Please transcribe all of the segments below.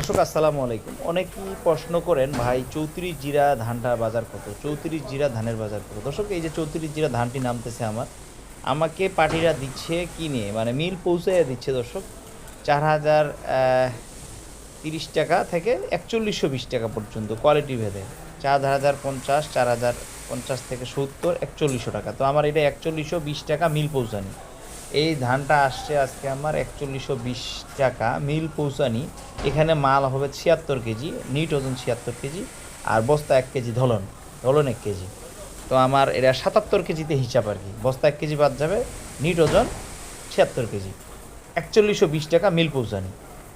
দর্শক, আসসালামু আলাইকুম। অনেকেই প্রশ্ন করেন, ভাই, চৌত্রিশ জিরা ধানটার বাজার কত? চৌত্রিশ জিরা ধানের বাজার কত? দর্শক, এই যে চৌত্রিশ জিরা ধানটি নামতেছে আমার। আমাকে পার্টিরা দিচ্ছে কিনে মানে মিল পৌঁছে দিচ্ছে দর্শক, চার হাজার তিরিশ টাকা থেকে একচল্লিশশো বিশ টাকা পর্যন্ত কোয়ালিটি ভেদে। চার হাজার পঞ্চাশ, চার হাজার পঞ্চাশ থেকে সত্তর, একচল্লিশশো টাকা। তো আমার এটা একচল্লিশশো বিশ টাকা মিল পৌঁছানি এই ধানটা আসছে আজকে আমার একচল্লিশশো বিশ টাকা, মিল পৌঁছানি। এখানে মাল হবে ছিয়াত্তর কেজি, নিট ওজন ছিয়াত্তর কেজি, আর বস্তা এক কেজি ধলন ধলন এক কেজি। তো আমার এটা সাতাত্তর কেজিতে হিসাব আর কি, বস্তা এক কেজি বাদ যাবে, নিট ওজন ছিয়াত্তর কেজি। একচল্লিশশো বিশ টাকা মিল পৌঁছানি।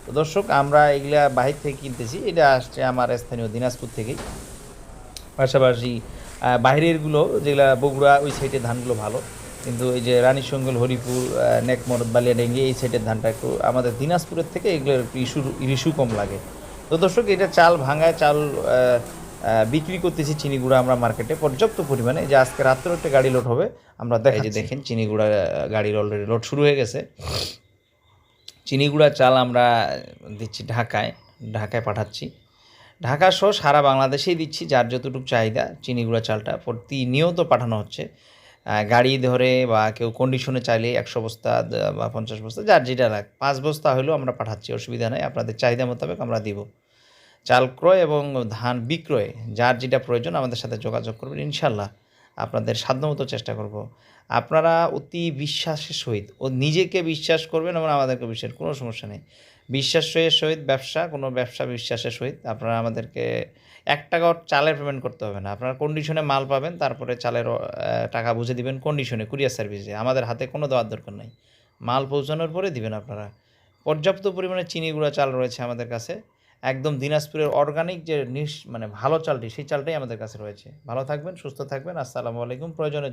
তো দর্শক, আমরা এগুলা বাহির থেকে কিনতেছি, এটা আসছে আমার স্থানীয় দিনাজপুর থেকেই। পাশাপাশি বাইরেরগুলো যেগুলা বগুড়া, ওই সাইডের ধানগুলো ভালো। কিন্তু এই যে রানীশঙ্গল হরিপুর আহ, নেকমরদ বালিয়াডেঙ্গি এই সাইডের ধানটা একটু আমাদের দিনাজপুরের থেকে এগুলোর একটু ইস্যু ইস্যু কম লাগে। তো দর্শক এটা চাল ভাঙায় চাল বিক্রি করতেছি চিনিগুড়া আমরা মার্কেটে পর্যাপ্ত পরিমাণে। যে আজকে রাত্রে একটা গাড়ি লোড হবে আমরা দেখাই যে দেখেন চিনিগুড়া আহ, গাড়ির অলরেডি লোড শুরু হয়ে গেছে। চিনিগুড়া চাল আমরা দিচ্ছি ঢাকায় ঢাকায় পাঠাচ্ছি। ঢাকা সহ সারা বাংলাদেশেই দিচ্ছি যার যতটুকু চাহিদা চিনিগুড়া চালটা প্রতিনিয়ত পাঠানো হচ্ছে। গাড়ি ধরে বা কেউ কন্ডিশনে চাইলে একশো বস্তা বা পঞ্চাশ বস্তা, যার যেটা লাগ, পাঁচ বস্তা হলেও আমরা পাঠাচ্ছি, অসুবিধা নেই, আপনাদের চাহিদা মোতাবেক আমরা দিব। চাল ক্রয় এবং ধান বিক্রয়, যার যেটা প্রয়োজন আমাদের সাথে যোগাযোগ করবেন ইনশাল্লাহ আপনাদের সাধ্যমতো চেষ্টা করব। আপনারা অতি বিশ্বাসের সহিত ও নিজেকে বিশ্বাস করবেন এবং আমাদেরকে বিশ্বাস, কোনো সমস্যা নেই। বিশ্বাসের সহিত ব্যবসা, কোনো ব্যবসা বিশ্বাসের সহিত আপনারা আমাদেরকে এক টাকাও চালের পেমেন্ট করতে হবে না। আপনারা কন্ডিশনে মাল পাবেন, তারপরে চালের টাকা বুঝে দিবেন কন্ডিশনে কুরিয়ার সার্ভিসে আমাদের হাতে কোনো দেওয়ার দরকার নাই। মাল পৌঁছানোর পরে দিবেন আপনারা। পর্যাপ্ত পরিমাণে চিনি গুঁড়া চাল রয়েছে আমাদের কাছে। একদম দিনাজপুরের অর্গানিক যে নিস মানে ভালো চালটি, সেই চালটাই আমাদের কাছে রয়েছে। ভালো থাকবেন, সুস্থ থাকবেন। আসসালামু আলাইকুম। প্রয়োজনে